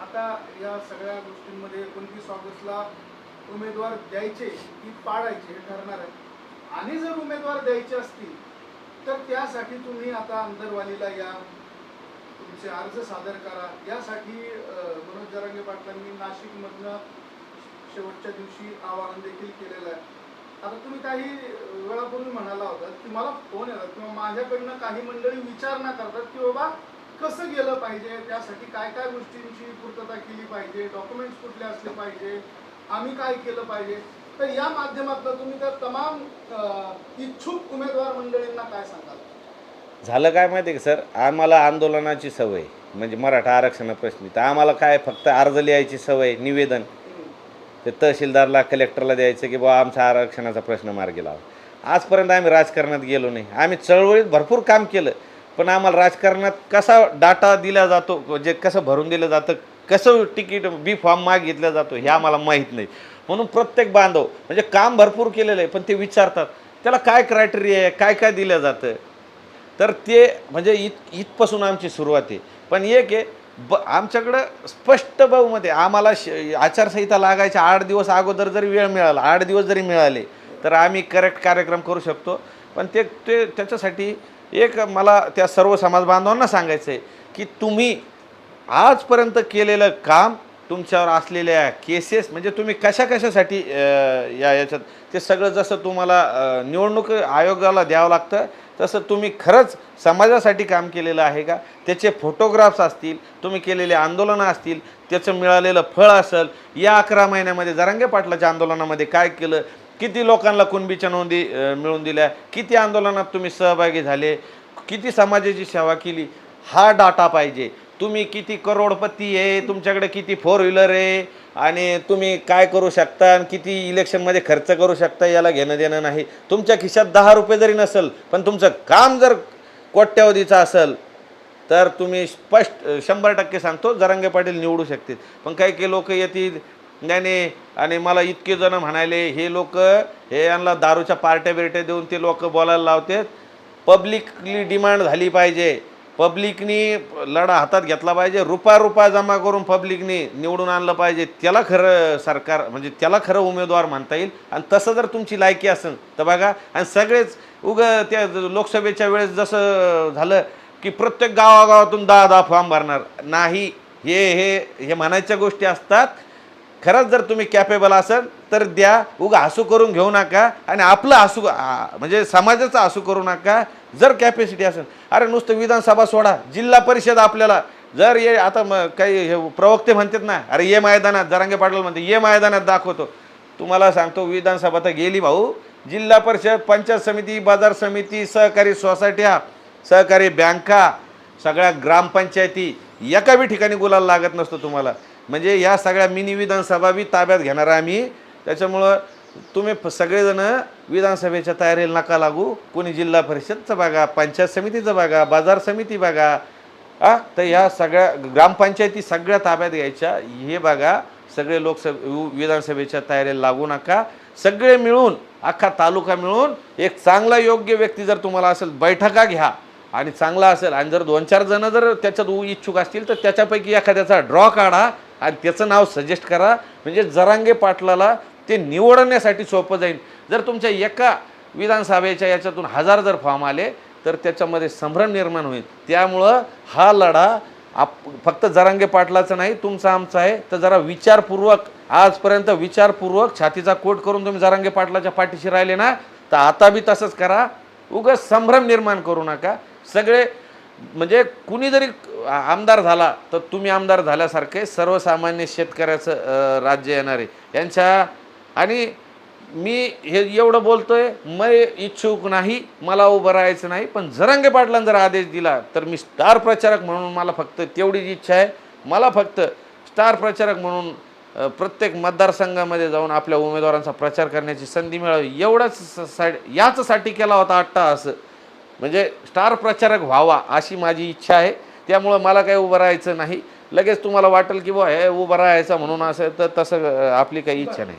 आता या सगळ्या गोष्टींमध्ये एकोणतीस ऑगस्टला उमेदवार द्यायचे की पाडायचे हे ठरणार आहे. आणि जर उमेदवार द्यायचे असतील तर त्यासाठी तुम्ही आता अंदरवालीला या. तुमचे अर्ज सादर करा. यासाठी मनोज जरांगे पाटलांनी नाशिकमधनं शेवटच्या दिवशी आवाहन देखील केलेलं आहे. आता तुम्ही काही वेळापूर्वी म्हणाला होता की मला फोन येतात किंवा माझ्याकडनं काही मंडळी विचारणा करतात की बाबा कसं गेलं पाहिजे? त्यासाठी काय काय गोष्टींची पूर्तता केली पाहिजे? डॉक्युमेंट्स कुठले असले पाहिजे? आम्ही काय केलं पाहिजे? तर या माध्यमातून तुम्ही त्या तमाम इच्छुक उमेदवार मंडळींना काय सांगाल? झालं काय माहिती आहे का सर? आम्हाला आंदोलनाची सवय म्हणजे मराठा आरक्षणाप्रश्नी तर आम्हाला काय फक्त अर्ज लिहायची सवय निवेदन. ते तहसीलदारला कलेक्टरला द्यायचं की बाबा आमचा आरक्षणाचा प्रश्न मार्गी लावा. आजपर्यंत आम्ही राजकारणात गेलो नाही. आम्ही चळवळीत भरपूर काम केलं. पण आम्हाला राजकारणात कसा डाटा दिला जातो म्हणजे कसं भरून दिलं जातं कसं तिकीट बी फॉर्म मागितला जातो हे आम्हाला माहीत नाही. म्हणून प्रत्येक बांधव म्हणजे काम भरपूर केलेलं आहे पण ते विचारतात त्याला काय क्रायटेरिया आहे काय काय दिलं जातं? तर ते म्हणजे इत इथपासून आमची सुरुवात आहे. पण एक आहे ब आमच्याकडं स्पष्ट बहुमत आहे. आम्हाला श आचारसंहिता लागायच्या आठ दिवस अगोदर जरी वेळ मिळाला आठ दिवस जरी मिळाले तर आम्ही करेक्ट कार्यक्रम करू शकतो. पण ते ते त्याच्यासाठी एक मला त्या सर्व समाज बांधवांना सांगायचं आहे की तुम्ही आजपर्यंत केलेलं काम तुमच्यावर असलेल्या केसेस म्हणजे तुम्ही कशा कशासाठी या याच्यात ते सगळं जसं तुम्हाला निवडणूक आयोगाला द्यावं लागतं तसं तुम्ही खरंच समाजासाठी काम केलेलं आहे का? त्याचे फोटोग्राफ्स असतील तुम्ही केलेले आंदोलनं असतील त्याचं मिळालेलं फळ असेल या अकरा महिन्यामध्ये जरांगे पाटलाच्या आंदोलनामध्ये काय केलं? किती लोकांना कुणबीच्या नोंदी मिळून मिळवून दिल्या? किती आंदोलनात तुम्ही सहभागी झाले? किती समाजाची सेवा केली? हा डाटा पाहिजे. तुम्ही किती करोडपती आहे? तुमच्याकडे किती फोर व्हीलर आहे? आणि तुम्ही काय करू शकता? आणि किती इलेक्शनमध्ये खर्च करू शकता? याला घेणं देणं नाही. तुमच्या खिशात दहा रुपये जरी नसेल पण तुमचं काम जर कोट्यावधीचं असेल तर तुम्ही स्पष्ट शंभर टक्के सांगतो जरांगे पाटील निवडू शकतील. पण काही काही लोक येतील नाही नाही. आणि मला इतके जण म्हणाले हे लोक हे यांना दारूच्या पार्ट्या बिरट्या देऊन ते लोक बोलायला लावतात. पब्लिकली डिमांड झाली पाहिजे. पब्लिकनी लढा हातात घेतला पाहिजे. रुपा रुपा जमा करून पब्लिकनी निवडून आणलं पाहिजे. त्याला खरं सरकार म्हणजे त्याला खरं उमेदवार म्हणता येईल. आणि तसं जर तुमची लायकी असेल तर बघा. आणि सगळेच उग त्या लोकसभेच्या वेळेस जसं झालं की प्रत्येक गावागावातून दहा दहा फॉर्म भरणार. नाही हे हे हे म्हणायच्या गोष्टी असतात. खरंच जर तुम्ही कॅपेबल असाल तर द्या. उगा हसू करून घेऊ नका आणि आपलं हसू म्हणजे समाजाचं हसू करू नका. जर कॅपॅसिटी असेल अरे नुसतं विधानसभा सोडा जिल्हा परिषद आपल्याला. जर ये आता मग काही हे प्रवक्ते म्हणतात ना अरे ये मैदानात जरांगे पाटील म्हणते ये मैदानात दाखवतो. तुम्हाला सांगतो विधानसभा तर गेली भाऊ. जिल्हा परिषद पंचायत समिती बाजार समिती सहकारी सोसायट्या सहकारी बँका सगळ्या ग्रामपंचायती एका बी ठिकाणी गुलाल लागत नसतो तुम्हाला. म्हणजे या सगळ्या मिनी विधानसभा बी ताब्यात घेणार आम्ही. त्याच्यामुळं तुम्ही फ- सगळेजण विधानसभेच्या तयारीला नका लागू. कोणी जिल्हा परिषदचं बघा पंचायत समितीचं बघा बाजार समिती बघा. आ? तर ह्या सगळ्या ग्रामपंचायती सगळ्या ताब्यात घ्यायच्या. हे बघा सगळे लोकसभे विधानसभेच्या तयारीला लागू नका. सगळे मिळून अख्खा तालुका मिळून एक चांगला योग्य व्यक्ती जर तुम्हाला असेल बैठका घ्या. आणि चांगला असेल आणि जर दोन चार जण जर त्याच्यात उ- इच्छुक असतील तर त्याच्यापैकी एखाद्याचा ड्रॉ काढा. आणि त्याचं नाव सजेस्ट करा. म्हणजे जरांगे पाटलाला ते निवडण्यासाठी सोपं जाईल. जर तुमच्या एका विधानसभेच्या याच्यातून हजार जर फॉर्म आले तर त्याच्यामध्ये संभ्रम निर्माण होईल. त्यामुळं हा लढा आप फक्त जरांगे पाटलाचं नाही तुमचा आमचा आहे. तर जरा विचारपूर्वक आजपर्यंत विचारपूर्वक छातीचा कोट करून तुम्ही जरांगे पाटलाच्या पाठीशी राहिले ना तर आता बी तसंच करा. उगाच संभ्रम निर्माण करू नका. सगळे म्हणजे कुणी जरी आमदार झाला तर तुम्ही आमदार झाल्यासारखे सर्वसामान्य शेतकऱ्याचं राज्य येणार. आहे यांच्या आणि मी हे एवढं बोलतोय मी इच्छुक नाही मला उभं राहायचं नाही पण जरांगे पाटलान जर आदेश दिला तर मी स्टार प्रचारक म्हणून मला फक्त तेवढीच इच्छा आहे. मला फक्त स्टार प्रचारक म्हणून प्रत्येक मतदारसंघामध्ये जाऊन आपल्या उमेदवारांचा प्रचार करण्याची संधी मिळावी एवढंच स- सा याचसाठी केला होता आट्टा असं. म्हणजे स्टार प्रचारक व्हावा अशी माझी इच्छा आहे. त्यामुळं मला काही उभं राहायचं नाही. लगेच तुम्हाला वाटेल की बुवा हे उभं राहायचं म्हणून असं तर तसं आपली काही इच्छा नाही.